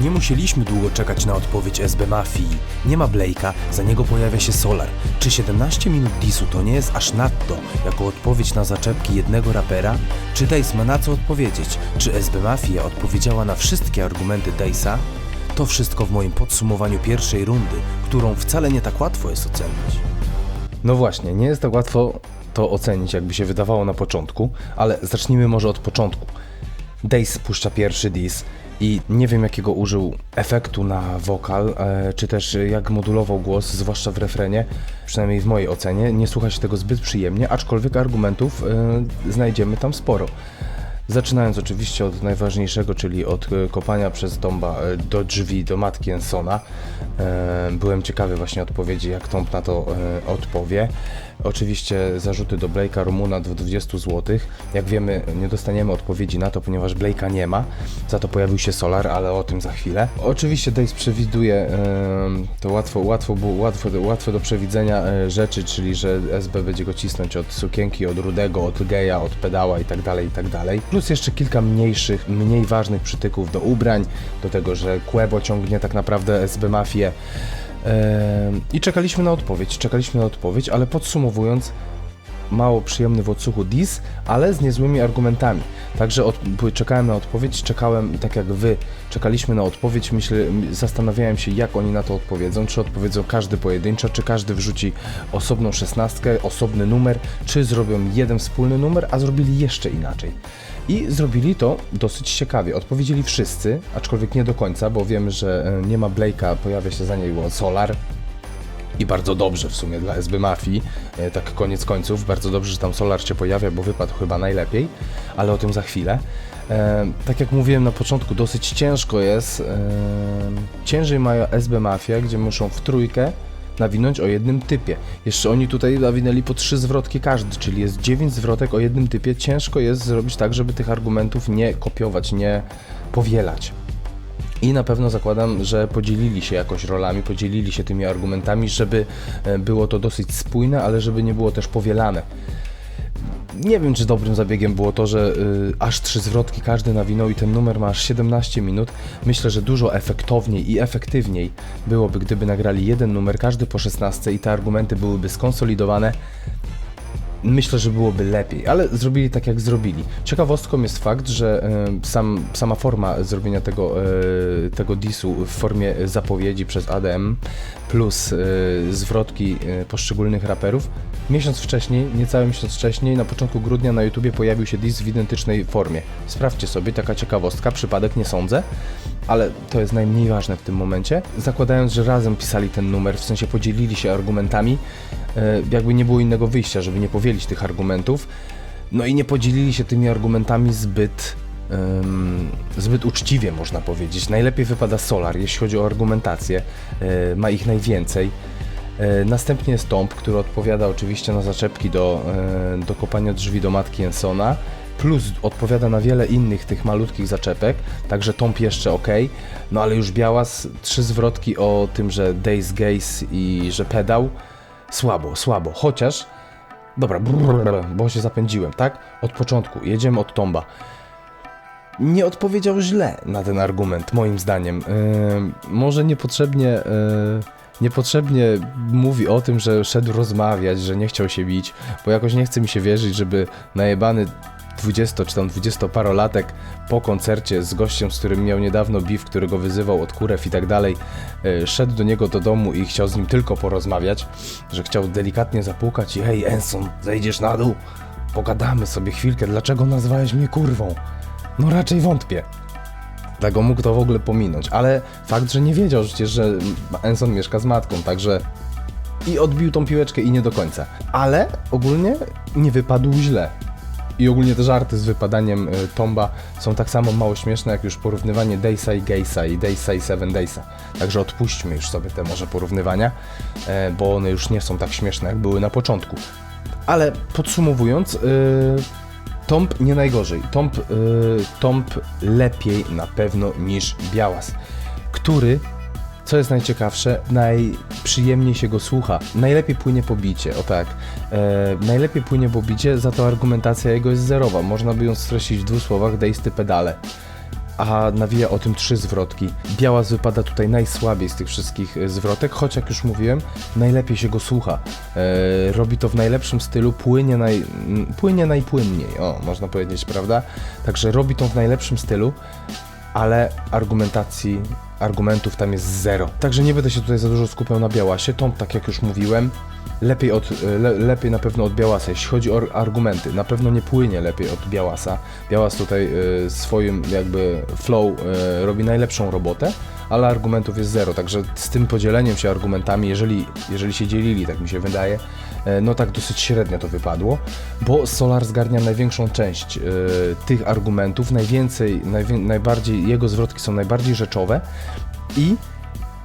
Nie musieliśmy długo czekać na odpowiedź SB Mafii. Nie ma Blake'a, za niego pojawia się Solar. Czy 17 minut disu to nie jest aż nadto, jako odpowiedź na zaczepki jednego rapera? Czy Days ma na co odpowiedzieć? Czy SB Mafia odpowiedziała na wszystkie argumenty Daysa? To wszystko w moim podsumowaniu pierwszej rundy, którą wcale nie tak łatwo jest ocenić. No właśnie, nie jest tak łatwo to ocenić, jakby się wydawało na początku, ale zacznijmy może od początku. Days puszcza pierwszy diss i nie wiem jakiego użył efektu na wokal, e, czy też jak modulował głos, zwłaszcza w refrenie, przynajmniej w mojej ocenie, nie słucha się tego zbyt przyjemnie, aczkolwiek argumentów e, znajdziemy tam sporo. Zaczynając oczywiście od najważniejszego, czyli od e, kopania przez Tomba e, do drzwi do matki Ensona. E, Byłem ciekawy właśnie odpowiedzi, jak Tomb na to odpowie. Oczywiście zarzuty do Blake'a Rumuna do 20 zł. Jak wiemy, nie dostaniemy odpowiedzi na to, ponieważ Blake'a nie ma. Za to pojawił się Solar, ale o tym za chwilę. Oczywiście Days przewiduje to łatwo, łatwo, łatwo, łatwo do przewidzenia rzeczy, czyli że SB będzie go cisnąć od sukienki, od rudego, od geja, od pedała i tak Plus jeszcze kilka mniejszych, mniej ważnych przytyków do ubrań, do tego, że Quebo ciągnie tak naprawdę SB Mafię. I czekaliśmy na odpowiedź, czekaliśmy na odpowiedź, ale podsumowując, mało przyjemny w odsłuchu dis, ale z niezłymi argumentami. Także od, czekałem na odpowiedź, czekałem tak jak wy, czekaliśmy na odpowiedź, myślę, zastanawiałem się jak oni na to odpowiedzą, czy odpowiedzą każdy pojedynczo, czy każdy wrzuci osobną szesnastkę, osobny numer, czy zrobią jeden wspólny numer, a zrobili jeszcze inaczej. I zrobili to dosyć ciekawie. Odpowiedzieli wszyscy, aczkolwiek nie do końca, bo wiemy, że e, nie ma Blake'a, pojawia się za niego Solar, i bardzo dobrze w sumie dla SB Mafii, e, tak koniec końców, bardzo dobrze, że tam Solar się pojawia, bo wypadł chyba najlepiej, ale o tym za chwilę. E, tak jak mówiłem na początku, dosyć ciężko jest, e, ciężej mają SB Mafia, gdzie muszą w trójkę nawinąć o jednym typie. Jeszcze oni tutaj nawinęli po trzy zwrotki każdy, czyli jest dziewięć zwrotek o jednym typie. Ciężko jest zrobić tak, żeby tych argumentów nie kopiować, nie powielać. I na pewno zakładam, że podzielili się jakoś rolami, podzielili się tymi argumentami, żeby e, było to dosyć spójne, ale żeby nie było też powielane. Nie wiem, czy dobrym zabiegiem było to, że y, aż trzy zwrotki każdy nawinął i ten numer ma aż 17 minut. Myślę, że dużo efektowniej i efektywniej byłoby, gdyby nagrali jeden numer, każdy po 16 i te argumenty byłyby skonsolidowane. Myślę, że byłoby lepiej, ale zrobili tak jak zrobili. Ciekawostką jest fakt, że e, sam, sama forma zrobienia tego, e, tego disu w formie zapowiedzi przez ADM plus e, zwrotki poszczególnych raperów. Miesiąc wcześniej, niecały miesiąc wcześniej, na początku grudnia na YouTubie pojawił się dis w identycznej formie. Sprawdźcie sobie, taka ciekawostka, przypadek nie sądzę, ale to jest najmniej ważne w tym momencie. Zakładając, że razem pisali ten numer, w sensie podzielili się argumentami, e, jakby nie było innego wyjścia, żeby nie powielić tych argumentów. No i nie podzielili się tymi argumentami zbyt, em, zbyt uczciwie, można powiedzieć. Najlepiej wypada Solar, jeśli chodzi o argumentację, e, ma ich najwięcej. E, Następnie jest Tomb, który odpowiada oczywiście na zaczepki do, do kopania drzwi do matki Jensona, plus odpowiada na wiele innych tych malutkich zaczepek, także Tomb jeszcze ok, no ale już Białas, trzy zwrotki o tym, że Days Gaze i że pedał, słabo, słabo, chociaż, dobra, brrr, bo się zapędziłem, tak? Od początku, jedziemy od Tomba. Nie odpowiedział źle na ten argument, moim zdaniem. Yy, może niepotrzebnie, yy, niepotrzebnie mówi o tym, że szedł rozmawiać, że nie chciał się bić, bo jakoś nie chce mi się wierzyć, żeby najebany 20 czy tam 20-parolatek po koncercie z gościem, z którym miał niedawno beef, który go wyzywał od kurew i tak dalej, yy, szedł do niego do domu i chciał z nim tylko porozmawiać, że chciał delikatnie zapukać i hej Enson, zejdziesz na dół? Pogadamy sobie chwilkę, dlaczego nazwałeś mnie kurwą? No raczej wątpię. Dlatego mógł to w ogóle pominąć, ale fakt, że nie wiedział przecież, że Enson mieszka z matką, także i odbił tą piłeczkę i nie do końca. Ale ogólnie nie wypadł źle. I ogólnie te żarty z wypadaniem y, Tomba są tak samo mało śmieszne, jak już porównywanie Daysa i Gaysa i Daysa i Seven Daysa. Także odpuśćmy już sobie te może porównywania, e, bo one już nie są tak śmieszne, jak były na początku. Ale podsumowując, yy, Tomb nie najgorzej. Tomb, yy, Tomb lepiej na pewno niż Białas, który, co jest najciekawsze, najprzyjemniej się go słucha. Najlepiej płynie pobicie, o tak. E, najlepiej płynie pobicie, za to argumentacja jego jest zerowa. Można by ją streścić w dwóch słowach, dejsty pedale. a nawija o tym trzy zwrotki. Białas wypada tutaj najsłabiej z tych wszystkich e, zwrotek, choć jak już mówiłem, najlepiej się go słucha. E, robi to w najlepszym stylu, płynie, naj, płynie najpłynniej, o, można powiedzieć, prawda? Także robi to w najlepszym stylu, ale argumentacji, argumentów tam jest zero. Także nie będę się tutaj za dużo skupiał na Białasie. Tom, tak jak już mówiłem, lepiej, od, le, lepiej na pewno od Białasa. Jeśli chodzi o argumenty, na pewno nie płynie lepiej od Białasa. Białas tutaj y, swoim jakby flow y, robi najlepszą robotę, ale argumentów jest zero. Także z tym podzieleniem się argumentami, jeżeli, jeżeli się dzielili, tak mi się wydaje, no tak dosyć średnio to wypadło, bo Solar zgarnia największą część y, tych argumentów, najwięcej, najwię, najbardziej, jego zwrotki są najbardziej rzeczowe i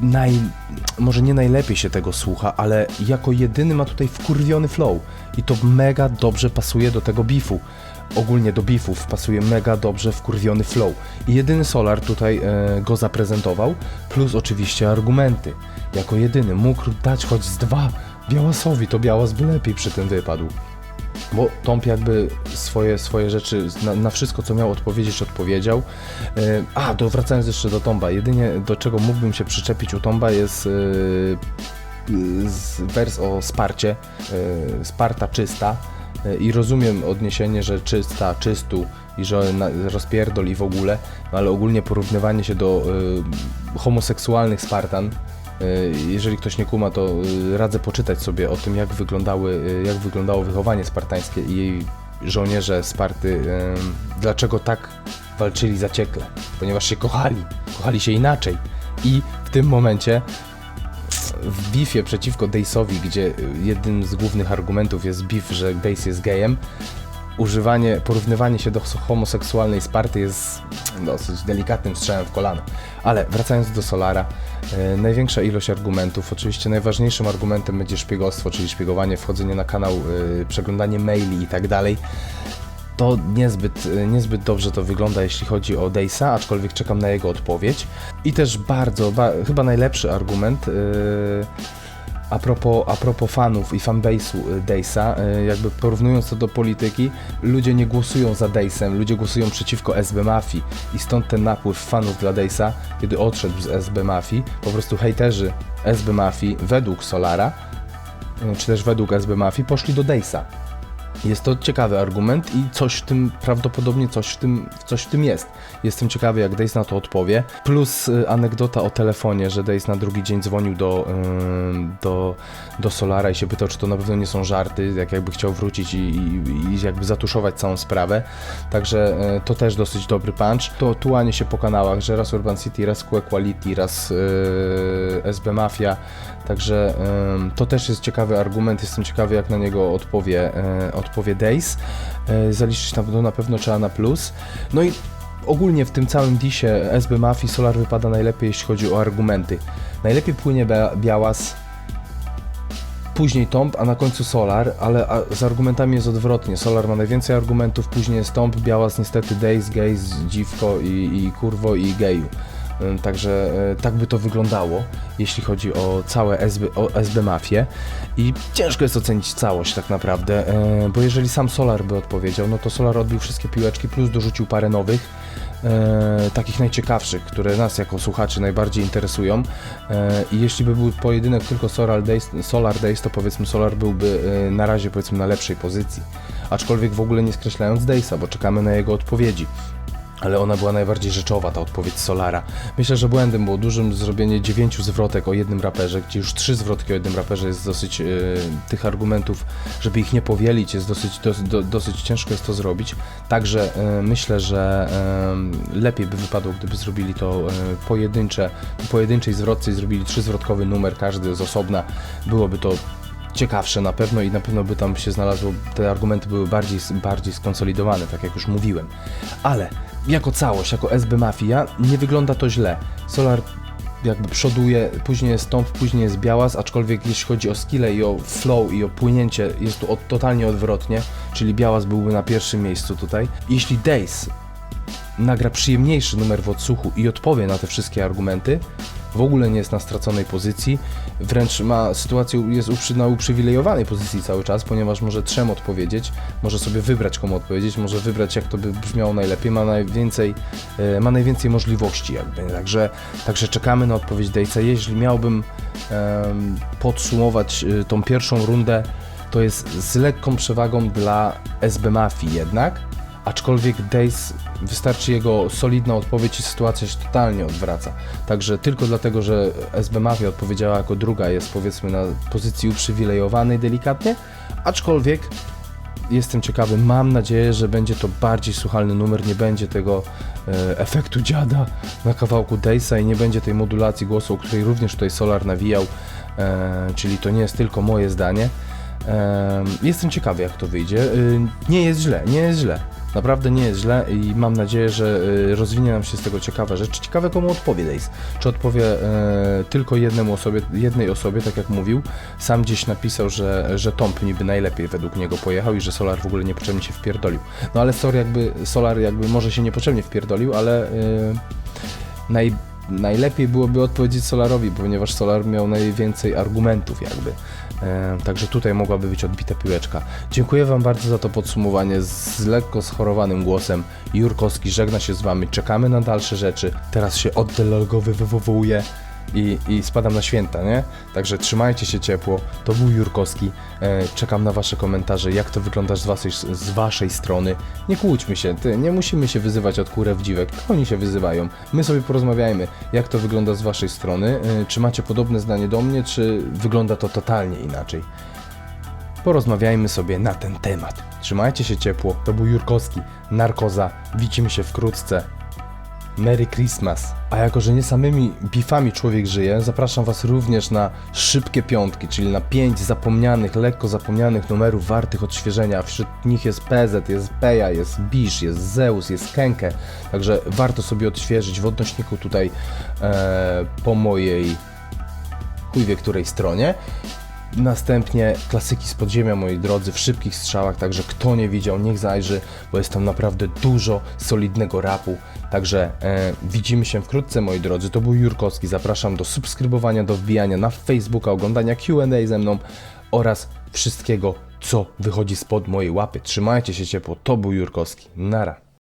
naj, może nie najlepiej się tego słucha, ale jako jedyny ma tutaj wkurwiony flow i to mega dobrze pasuje do tego bifu. Ogólnie do bifów pasuje mega dobrze wkurwiony flow. I jedyny Solar tutaj e, go zaprezentował, plus oczywiście argumenty. Jako jedyny mógł dać choć z dwa Białasowi, to Białas by lepiej przy tym wypadł. Bo Tomp jakby swoje, swoje rzeczy, na, na wszystko co miał odpowiedzieć, odpowiedział. E, A, to wracając jeszcze do Tomba, jedynie do czego mógłbym się przyczepić u Tomba jest z- wers o Sparcie, e, Sparta czysta. I rozumiem odniesienie, że czysta, czystu i że na, rozpierdol i w ogóle, no ale ogólnie porównywanie się do homoseksualnych Spartan, jeżeli ktoś nie kuma, to e, radzę poczytać sobie o tym, jak, wyglądały, e, jak wyglądało wychowanie spartańskie i jej żołnierze Sparty, e, dlaczego tak walczyli zaciekle, ponieważ się kochali, kochali się inaczej. I w tym momencie w bifie przeciwko Dejsowi, gdzie jednym z głównych argumentów jest beef, że Dejs jest gejem, używanie, porównywanie się do homoseksualnej Sparty jest dosyć delikatnym strzałem w kolano. Ale wracając do Solara, e, największa ilość argumentów, oczywiście najważniejszym argumentem będzie szpiegostwo, czyli szpiegowanie, wchodzenie na kanał, e, przeglądanie maili i tak dalej. To niezbyt, niezbyt dobrze to wygląda, jeśli chodzi o Dejsa, aczkolwiek czekam na jego odpowiedź. I też bardzo, ba, chyba najlepszy argument. Yy, a propos, a propos fanów i fanbase'u y, Dejsa, y, jakby porównując to do polityki, ludzie nie głosują za Dejsem, ludzie głosują przeciwko SB Mafii i stąd ten napływ fanów dla Dejsa, kiedy odszedł z SB Mafii, po prostu hejterzy SB Mafii według Solara, y, czy też według SB Mafii, poszli do Dejsa. Jest to ciekawy argument i coś w tym, prawdopodobnie coś w tym, coś w tym jest. Jestem ciekawy, jak Days na to odpowie. Plus y, anegdota o telefonie, że Days na drugi dzień dzwonił do, y, do, do Solara i się pytał, czy to na pewno nie są żarty, jak jakby chciał wrócić i, i, i jakby zatuszować całą sprawę. Także y, to też dosyć dobry punch. To tułanie się po kanałach, że raz Urban City, raz Q Quality, raz y, SB Mafia. Także to też jest ciekawy argument. Jestem ciekawy, jak na niego odpowie, y, odpowie Days. Y, zaliczyć na to na pewno trzeba na plus. No i ogólnie w tym całym disie SB Mafii Solar wypada najlepiej, jeśli chodzi o argumenty. Najlepiej płynie Bia- Białas, później Tomb, a na końcu Solar, ale z argumentami jest odwrotnie. Solar ma najwięcej argumentów, później jest Tomb, Białas niestety Days, Gaze, Dziwko i, i Kurwo i Geju. Także e, tak by to wyglądało, jeśli chodzi o całe SB, o SB Mafię. I ciężko jest ocenić całość tak naprawdę, e, bo jeżeli sam Solar by odpowiedział, no to Solar odbił wszystkie piłeczki, plus dorzucił parę nowych, e, takich najciekawszych, które nas jako słuchaczy najbardziej interesują. I jeśli by był pojedynek tylko Solar Days, Solar Days, to powiedzmy Solar byłby na razie powiedzmy na lepszej pozycji. Aczkolwiek w ogóle nie skreślając Daysa, bo czekamy na jego odpowiedzi ale ona była najbardziej rzeczowa, ta odpowiedź Solara. Myślę, że błędem było dużym zrobienie dziewięciu zwrotek o jednym raperze, gdzie już trzy zwrotki o jednym raperze jest dosyć, e, tych argumentów, żeby ich nie powielić, jest dosyć, dos, do, dosyć ciężko jest to zrobić. Także e, myślę, że e, lepiej by wypadło, gdyby zrobili to e, pojedyncze, po pojedynczej zwrotce i zrobili trzyzwrotkowy numer, każdy z osobna. Byłoby to ciekawsze na pewno i na pewno by tam się znalazło, te argumenty były bardziej, bardziej skonsolidowane, tak jak już mówiłem. Ale jako całość, jako SB Mafia nie wygląda to źle. Solar jakby przoduje, później jest Tomb, później jest Białas, aczkolwiek jeśli chodzi o skille i o flow i o płynięcie jest tu od, totalnie odwrotnie, czyli Białas byłby na pierwszym miejscu tutaj. Jeśli Days nagra przyjemniejszy numer w odsłuchu i odpowie na te wszystkie argumenty, w ogóle nie jest na straconej pozycji, wręcz ma sytuację, jest na uprzywilejowanej pozycji cały czas, ponieważ może trzem odpowiedzieć, może sobie wybrać komu odpowiedzieć, może wybrać jak to by brzmiało najlepiej, ma najwięcej, e, ma najwięcej możliwości jakby, także, także czekamy na odpowiedź Dejca. Jeśli miałbym em, podsumować e, tą pierwszą rundę, to jest z lekką przewagą dla SB Mafii jednak, aczkolwiek Days wystarczy jego solidna odpowiedź i sytuacja się totalnie odwraca. Także tylko dlatego, że SB Mafia odpowiedziała jako druga jest powiedzmy na pozycji uprzywilejowanej delikatnie, aczkolwiek jestem ciekawy, mam nadzieję, że będzie to bardziej słuchalny numer, nie będzie tego e, efektu dziada na kawałku Daysa i nie będzie tej modulacji głosu, o której również tutaj Solar nawijał, e, czyli to nie jest tylko moje zdanie. E, jestem ciekawy, jak to wyjdzie. E, nie jest źle, nie jest źle. Naprawdę nie jest źle i mam nadzieję, że e, rozwinie nam się z tego ciekawe rzeczy. Ciekawe komu odpowie Days. Czy odpowie e, tylko jednemu osobie, jednej osobie, tak jak mówił. Sam gdzieś napisał, że, że Tomp niby najlepiej według niego pojechał i że Solar w ogóle niepotrzebnie się wpierdolił. No ale Solar jakby, Solar jakby może się niepotrzebnie wpierdolił, ale e, naj, najlepiej byłoby odpowiedzieć Solarowi, ponieważ Solar miał najwięcej argumentów jakby. Także tutaj mogłaby być odbita piłeczka. Dziękuję Wam bardzo za to podsumowanie z lekko schorowanym głosem. Jurkowski żegna się z Wami, czekamy na dalsze rzeczy. Teraz się oddelogowywuję i, i spadam na święta, nie? Także trzymajcie się ciepło. To był Jurkowski. E, czekam na Wasze komentarze, jak to wygląda z waszej, z waszej strony. Nie kłóćmy się, ty, nie musimy się wyzywać od kurew dziwek, to oni się wyzywają. My sobie porozmawiajmy, jak to wygląda z Waszej strony. E, czy macie podobne zdanie do mnie, czy wygląda to totalnie inaczej? Porozmawiajmy sobie na ten temat. Trzymajcie się ciepło. To był Jurkowski, Narkoza. Widzimy się wkrótce. Merry Christmas. A jako, że nie samymi bifami człowiek żyje, zapraszam Was również na szybkie piątki, czyli na pięć zapomnianych, lekko zapomnianych numerów wartych odświeżenia. Wśród nich jest PZ, jest Peja, jest Bisz, jest Zeus, jest Kenke. Także warto sobie odświeżyć w odnośniku tutaj e, po mojej chuj której stronie. Następnie klasyki z podziemia, moi drodzy, w szybkich strzałach, także kto nie widział, niech zajrzy, bo jest tam naprawdę dużo solidnego rapu. Także e, widzimy się wkrótce, moi drodzy. To był Jurkowski. Zapraszam do subskrybowania, do wbijania na Facebooka, oglądania QA ze mną oraz wszystkiego, co wychodzi spod mojej łapy. Trzymajcie się ciepło. To był Jurkowski. Nara.